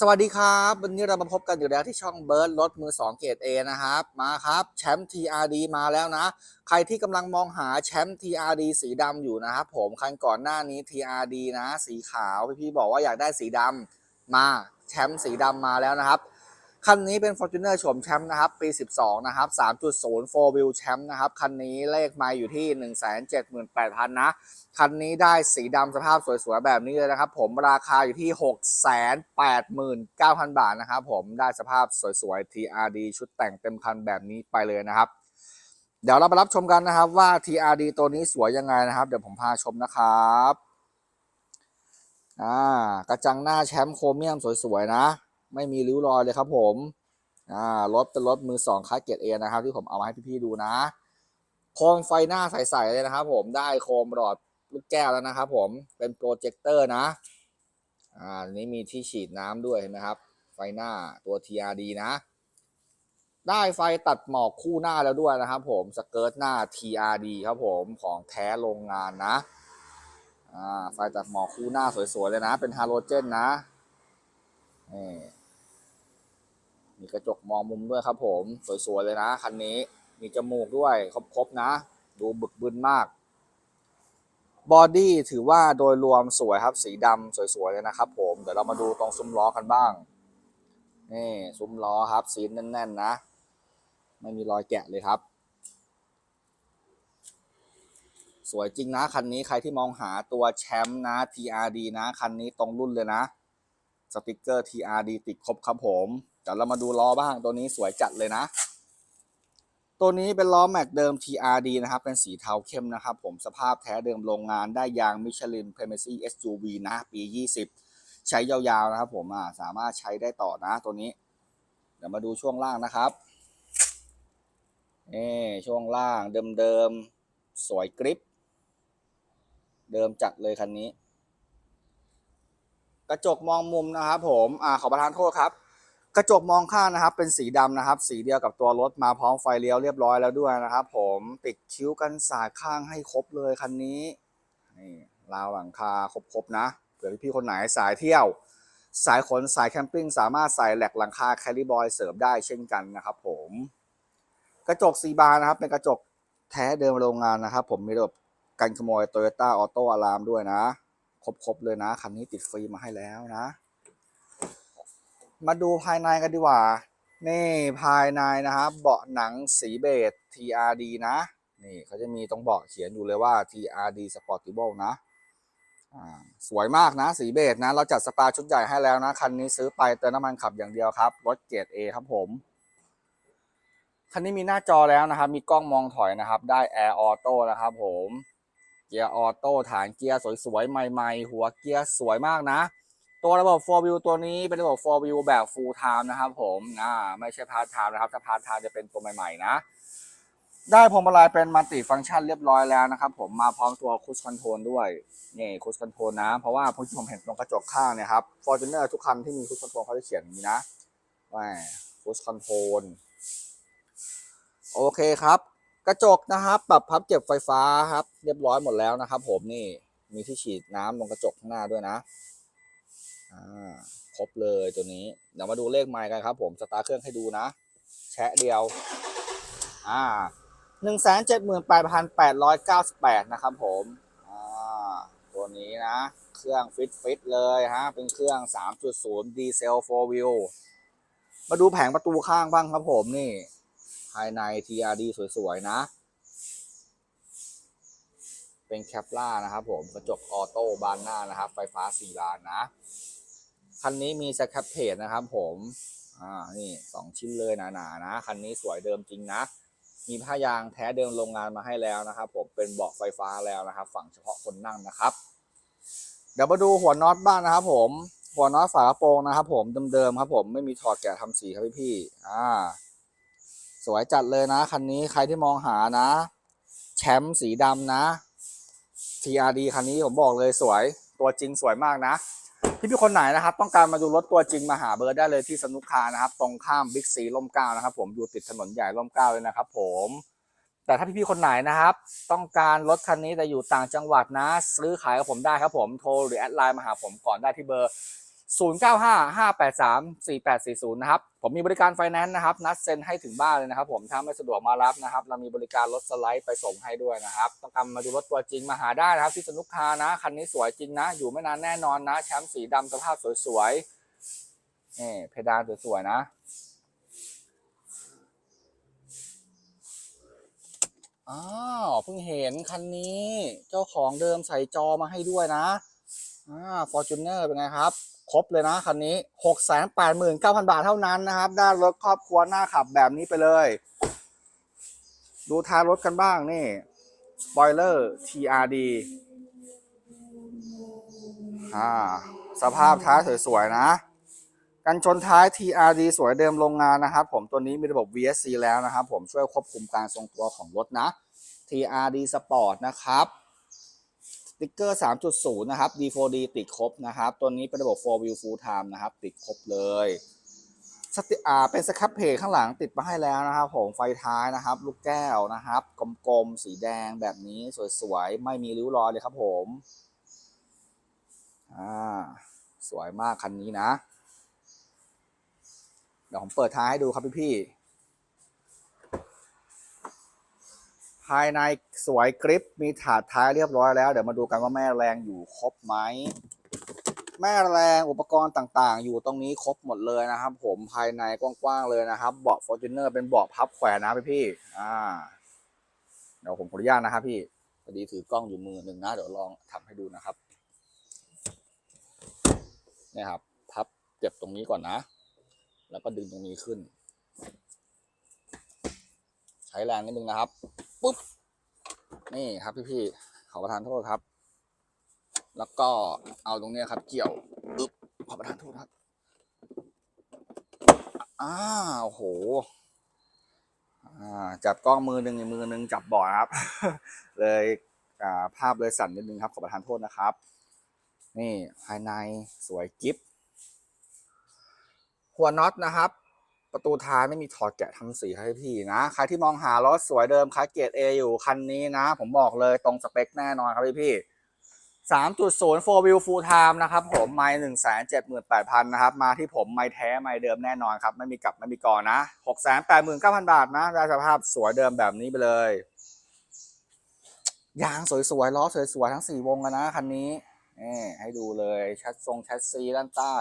สวัสดีครับ วันนี้เรามาพบกันอยู่แล้วที่ช่องเบิร์ดรถมือ 2 เกรด A นะครับ มาครับแชมป์ TRD มาแล้วนะ ใครที่กำลังมองหาแชมป์ TRD สีดำอยู่นะครับผมคันก่อนหน้านี้ TRD นะ สีขาว พี่ๆบอกว่าอยากได้สีดำมาแชมป์สีดำมาแล้วนะครับ คันนี้เป็น Fortuner โฉมแชมป์นะครับ ปี 12 นะครับ 3.0 4 wheel แชมป์นะครับ คันนี้เลขไมาอยู่ที่ 178,000 นะ คันนี้ได้สีดำสภาพสวยๆ แบบนี้เลยนะครับ ผมราคาอยู่ที่ 689,000 บาทนะครับ ผมได้สภาพสวยๆ TRD ชุดแต่งเต็มคันแบบนี้ไปเลยนะครับ เดี๋ยวเราไปรับชมกันนะครับว่า TRD ตัวนี้สวยยังไงนะครับ เดี๋ยวผมพาชมนะครับอ่ากระจังหน้าแชมป์โครเมียมสวยๆนะ ไม่มีริ้วรอยเลยครับผมอ่ารถเป็นรถมือสองคัสเกตเอนะครับ ที่ผมเอามาให้พี่ๆดูนะ โคมไฟหน้าใสๆเลยนะครับผมได้โคมหลอดลูกแก้วแล้วนะครับผมเป็นโปรเจคเตอร์นะอ่านี้มีที่ฉีดน้ำด้วยเห็นไหมครับ ไฟหน้าตัว TRD นะ ได้ไฟตัดหมอกคู่หน้าแล้วด้วยนะครับผมสเกิร์ตหน้า TRD ครับผมของแท้โรงงานนะอ่าไฟตัดหมอกคู่หน้าสวยๆเลยนะ เป็นฮาโลเจนนะนี่ มีกระจกมองมุมด้วยครับ ผมสวยๆเลยนะคันนี้มีจมูกด้วยครบๆนะ ดูบึกบึนมากบอดี้ถือว่าโดยรวมสวยครับ สีดำสวยๆเลยนะครับ ผมเดี๋ยวเรามาดูตรงซุ้มล้อกันบ้างนี่ซุ้มล้อครับสีแน่นๆนะ ไม่มีรอยแกะเลยครับ สวยจริงนะคันนี้ใครที่มองหาตัวแชมป์นะ TRD นะ คันนี้ตรงรุ่นเลยนะ สติกเกอร์ TRD ติดครบครับผมเดี๋ยวเรามาดูล้อบ้างตัวนี้สวยจัดเลยนะ ตัวนี้เป็นล้อแม็กเดิม TRD นะครับ เป็นสีเทาเข้มนะครับ ผมสภาพแท้เดิมโรงงานได้ยางมิชลิน p r e m i s y SUV นะปี 20 ใช้ยาวๆนะครับผมอ่าสามารถใช้ได้ต่อนะตัวนี้ เดี๋ยวมาดูช่วงล่างนะครับนี่ช่วงล่างเดิมๆสวยกริป เดิมจัดเลยคันนี้ กระจกมองมุมนะครับผมอ่าขอประทานโทษครับ กระจกมองข้างนะครับ เป็นสีดำนะครับ สีเดียวกับตัวรถมาพร้อมไฟเลี้ยวเรียบร้อยแล้วด้วยนะครับผมติดคิ้วกันสาดข้างให้ครบเลยคันนี้นี่ราวหลังคาครบๆนะเผื่อพี่ๆคนไหนสายเที่ยว สายขนสายแคมปิ้งสามารถใส่แหลกหลังคาแคลิบอยเสริมได้เช่นกันนะครับผมกระจกสีบานนะครับเป็นกระจกแท้เดิมโรงงานนะครับ ผมมีระบบกันขโมย Toyota Auto Alarm ด้วยนะ ครบๆเลยนะคันนี้ติดฟรีมาให้แล้วนะ มาดูภายในกันดีกว่า นี่ภายในนะครับเบาะหนังสีเบจ TRD นะ นี่เขาจะมีตรงเบาะเขียนอยู่เลยว่า TRD Sportable นะสวยมากนะ สีเบจนะ เราจัดสปาชุดใหญ่ให้แล้วนะ คันนี้ซื้อไปเติมน้ำมันขับอย่างเดียวครับ รถเกรด A ครับผม คันนี้มีหน้าจอแล้วนะครับ มีกล้องมองถอยนะครับ ได้ Air Auto นะครับผม เกียร์ออโต้ฐานเกียร์สวยๆ ใหม่ๆ หัวเกียร์สวยมากนะ ตัวระบบ 4 wheel ตัวนี้เป็นระบบ 4 wheel แบบ full time นะครับผมอ่าไม่ใช่ part time นะครับ ถ้า part time จะเป็นตัวใหม่ๆ นะ ได้พวงมาลัยเป็นมัลติฟัง c t ชันเรียบร้อยแล้วนะครับผมมาพร้อมตัวคูชคอนโทรลด้วยนี่คูชคอนโทรลนะ เพราะว่าพวกที่ผมเห็นตรงกระจกข้างเนี่ยครับ Fortuner ทุกคันที่มีคูชคอนโทรลเขาจะเขียนอย่างนี้นะว่าคูชคอนโทรลโอเคครับ กระจกนะครับ ปรับพับเก็บไฟฟ้าครับ เรียบร้อยหมดแล้วนะครับ ผมนี่มีที่ฉีดน้ำตรงกระจกข้างหน้าด้วยนะอ่าครบเลยตัวนี้เดี๋ยวมาดูเลขไมล์กันครับ ผมสตาร์เครื่องให้ดูนะ แชะเดียว อ่าหนึ่งแสนเจ็ดหมื่นแปดพันแปดร้อยเก้าสิบแปดนะครับ ผมอ่าตัวนี้นะ เครื่องฟิตฟิตเลยฮะ เป็นเครื่องสามจุดศูนย์ดีเซลโฟร์วิวมาดูแผงประตูข้างบ้างครับผมนี่ ภายใน TRD สวยๆ นะ เป็นแคปล่านะครับผมกระจกออโต้บานหน้านะครับ ไฟฟ้าสี่บานนะ คันนี้มีสแคปเพจนะครับผมอ่านี่สองชิ้นเลยหนาๆนะ คันนี้สวยเดิมจริงนะ มีผ้ายางแท้เดิมโรงงานมาให้แล้วนะครับ ผมเป็นเบาะไฟฟ้าแล้วนะครับ ฝั่งเฉพาะคนนั่งนะครับ เดี๋ยวมาดูหัวน็อตบ้างนะครับผมหัวน็อตฝากระโปรงนะครับผมเดิมๆครับผมไม่มีถอดแกะทำสีครับพี่ๆอ่า สวยจัดเลยนะ คันนี้ใครที่มองหานะ แชมป์สีดำนะ TRD คันนี้ผมบอกเลยสวยตัวจริงสวยมากนะพี่พี่ๆคนไหนนะครับ ต้องการมาดูรถตัวจริงมาหาเบอร์ได้เลยที่สนุกคานะครับ ตรงข้ามบิ๊กซีล่มเก้านะครับ ผมอยู่ติดถนนใหญ่ล่มเก้าเลยนะครับ ผม แต่ถ้าพี่พี่ๆคนไหนนะครับ ต้องการรถคันนี้แต่อยู่ต่างจังหวัดนะ ซื้อขายกับผมได้ครับผมโทรหรือแอดไลน์มาหาผมก่อนได้ที่เบอร์ 0955834840 นะครับ ผมมีบริการไฟแนนซ์นะครับ นัดเซ็นให้ถึงบ้านเลยนะครับ ผมถ้าไม่สะดวกมารับนะครับ เรามีบริการรถสไลด์ไปส่งให้ด้วยนะครับ ต้องการมาดูรถตัวจริงมาหาได้นะครับ ที่สนุกคานะ คันนี้สวยจริงนะ อยู่ไม่นานแน่นอนนะ แชมป์สีดำสภาพสวยๆนี่เพดานสวยๆนะอ้าวเพิ่งเห็นคันนี้ เจ้าของเดิมใส่จอมาให้ด้วยนะอ่าฟอร์จูเนอร์เป็นไงครับ ครบเลยนะคันนี้หกแสนแปดหมื่นเก้าพันบาทเท่านั้นนะครับ ได้รถครอบครัวหน้าขับแบบนี้ไปเลย ดูท้ายรถกันบ้างนี่สปอยเลอร์ TRD อ่า สภาพท้ายสวยๆนะ กันชนท้าย TRD สวยเดิมโรงงานนะครับผมตัวนี้มีระบบ VSC แล้วนะครับผมช่วยควบคุมการทรงตัวของรถนะ TRD Sport นะครับ ติ๊กเกอร์ 3.0 นะครับ D4D ติดครบนะครับ ตัวนี้เป็นระบบ 4 wheel full time นะครับ ติดครบเลยสติอ่าเป็นสครับเพจข้างหลังติดมาให้แล้วนะครับผมไฟท้ายนะครับ ลูกแก้วนะครับ กลมๆ สีแดงแบบนี้สวยๆ ไม่มีริ้วรอยเลยครับผมอ่าสวยมากคันนี้นะ เดี๋ยวผมเปิดท้ายให้ดูครับพี่พี่ๆ ภายในสวยกริปมีถาดท้ายเรียบร้อยแล้ว เดี๋ยวมาดูกันว่าแม่แรงอยู่ครบไหมแม่แรงอุปกรณ์ต่างๆ อยู่ตรงนี้ครบหมดเลยนะครับ ผมภายในกว้างๆเลยนะครับ เบาะ Fortuner เป็นเบาะพับแขวนนะพี่พี่อ่าเดี๋ยวผมขออนุญาตนะครับพี่พอดีถือกล้องอยู่มือหนึ่งนะ เดี๋ยวลองทำให้ดูนะครับเนี่ยครับ พับเก็บตรงนี้ก่อนนะ แล้วก็ดึงตรงนี้ขึ้น ช้แรงนิดนึงนะครับปุ๊บนี่ครับพี่ๆขอประทานโทษครับ แล้วก็เอาตรงนี้ครับ เกี่ยวอึ๊บขอประทานโทษครับอ้าวโอ้โหอ่าจับกล้องมือหนึ่งมือหนึ่งจับเบาะครับ เลยภาพเลยสั่นนิดนึงครับ ขอประทานโทษนะครับ นี่ภายในสวยกิฟหัวน็อตนะครับ ประตูท้ายไม่มีถอดแกะทำสีให้พี่นะ ใครที่มองหารถสวยเดิมคลาสเกรด A อยู่คันนี้นะ ผมบอกเลยตรงสเปคแน่นอนครับพี่พี่สามจุดศูนย์โฟวิลฟูลไทม์นะครับผมไม่หนึ่งแสนเจ็ดหมื่นแปดพันนะครับ มาที่ผมไม่แท้ไม่เดิมแน่นอนครับ ไม่มีกลับไม่มีก่อนนะหกแสนแปดหมื่นเก้าพันบาทนะ ได้สภาพสวยเดิมแบบนี้ไปเลย ยางสวยๆล้อสวยๆทั้งสี่วงกันนะคันนี้นี่ให้ดูเลยชัดทรงแชสซีด้านใต้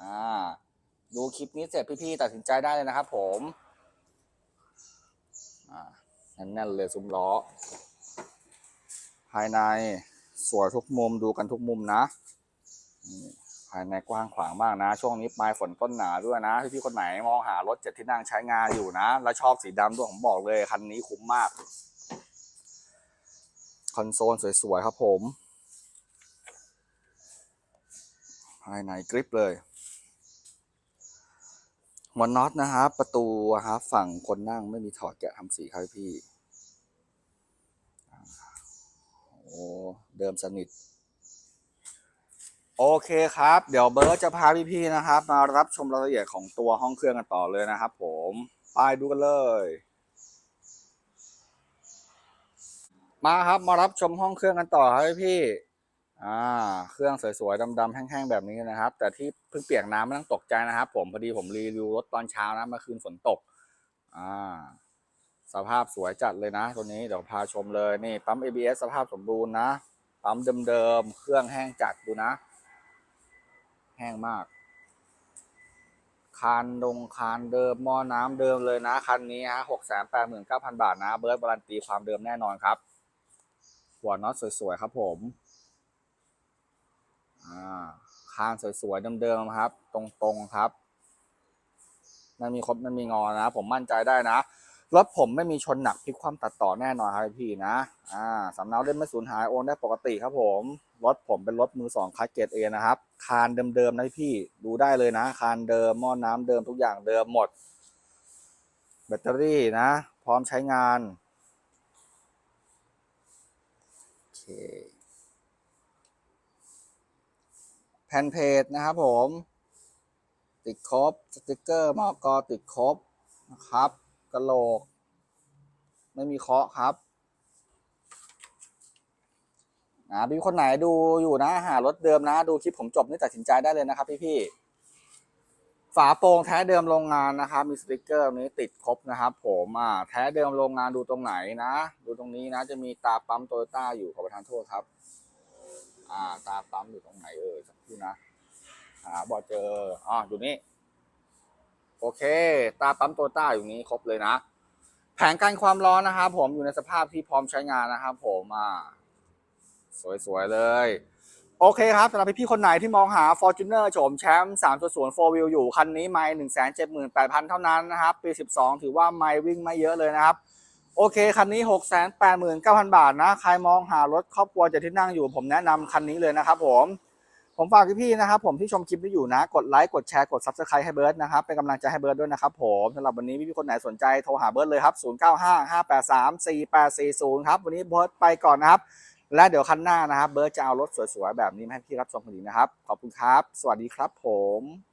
อ่า ดูคลิปนี้เสร็จพี่ๆตัดสินใจได้เลยนะครับ ผมอ่าแน่นๆเลยซุ้มล้อ ภายในสวยทุกมุมดูกันทุกมุมนะภายในกว้างขวางมากนะ ช่วงนี้ปลายฝนต้นหนาด้วยนะพี่ๆคนไหนมองหารถเจ็ดที่นั่งใช้งานอยู่นะ แล้วชอบสีดำด้วยผมบอกเลยคันนี้คุ้มมาก คอนโซลสวยๆครับผม ภายในกริปเลย หัวน็อตนะครับ ประตูอะครับฝั่งคนนั่งไม่มีถอดแกะทำสีครับพี่โอ้เดิมสนิท โอเคครับ เดี๋ยวเบิร์ตจะพาพี่ๆนะครับ มารับชมรายละเอียดของตัวห้องเครื่องกันต่อเลยนะครับ ผมไปดูกันเลยมาครับมารับชมห้องเครื่องกันต่อครับพี่ อ่าเครื่องสวยๆดำๆแห้งๆแบบนี้นะครับ แต่ที่เพิ่งเปียกน้ำไม่ต้องตกใจนะครับ ผมพอดีผมรีวิวรถตอนเช้านะเมื่อคืนฝนตกอ่าสภาพสวยจัดเลยนะ ตัวนี้เดี๋ยวพาชมเลยนี่ปั๊ม ABS สภาพสมบูรณ์นะปั๊มเดิมๆเครื่องแห้งจัดดูนะ แห้งมาก คานดงคานเดิมหม้อน้ำเดิมเลยนะคันนี้ฮะหกแสนแปดหมื่นเก้าพันบาทนะ เบิร์ดบารันตีความเดิมแน่นอนครับหัวน็อตสวยๆครับผม อ่าคานสวยๆเดิมๆครับ ตรงๆครับไม่มีครบไม่มีงอนะ ผมมั่นใจได้นะรถผมไม่มีชนหนักพลิกความตัดต่อแน่นอนครับพี่นะ อ่าสำเนาเล่มไม่สูญหายโอนได้ปกติครับผม รถผมเป็นรถมือสองคัสเกตเอนะครับ คานเดิมๆนะพี่ ดูได้เลยนะ คานเดิม หม้อน้ำเดิมทุกอย่างเดิมหมด แบตเตอรี่นะ พร้อมใช้งาน โอเค แผ่นเพจนะครับผม ติดครบสติกเกอร์มอกอติดครบนะครับกระโหลก ไม่มีเคาะครับนะพี่คนไหนดูอยู่นะหารถเดิมนะ ดูคลิปผมจบนี่ตัดสินใจได้เลยนะครับ พี่ๆฝาโปร่งแท้เดิมโรงงานนะครับ มีสติกเกอร์นี้ติดครบนะครับ ผมอ่าแท้เดิมโรงงานดูตรงไหนนะ ดูตรงนี้นะ จะมีตาปั๊มโตโยต้าอยู่ขอประทานโทษครับ อ่า ตาปั๊มอยู่ตรงไหนเอ่ยสักครู่นะหาบอเจออ๋ออยู่นี่ โอเค ตาปั๊มโตต้าอยู่นี้ครบเลยนะ แผงกันความร้อนนะครับผมอยู่ในสภาพที่พร้อมใช้งานนะครับผมอ่าสวยๆเลย โอเคครับสำหรับพี่ๆคนไหนที่มองหา Fortuner โฉมแชมป์3.0 4 wheel อยู่ คันนี้ไม่ 178,000 เท่านั้นนะครับ ปี 12 ถือว่าไม่วิ่งไม่เยอะเลยนะครับ โอเค คันนี้ 689,000 บาทนะ ใครมองหารถครอบครัวจะที่นั่งอยู่ ผมแนะนำคันนี้เลยนะครับผม ผมฝากพี่ๆนะครับ ผมที่ชมคลิปนี้อยู่นะ กดไลค์ กดแชร์ กด Subscribe ให้เบิร์ดนะครับ เป็นกำลังใจให้เบิร์ดด้วยนะครับผมสำหรับวันนี้พี่ๆคนไหนสนใจโทรหาเบิร์ดเลยครับ 0955834840 ครับ วันนี้เบิร์ดไปก่อนนะครับ และเดี๋ยวคันหน้านะครับ เบิร์ดจะเอารถสวยๆแบบนี้มาให้พี่รับชมกันอีกนะครับ ขอบคุณครับ สวัสดีครับผม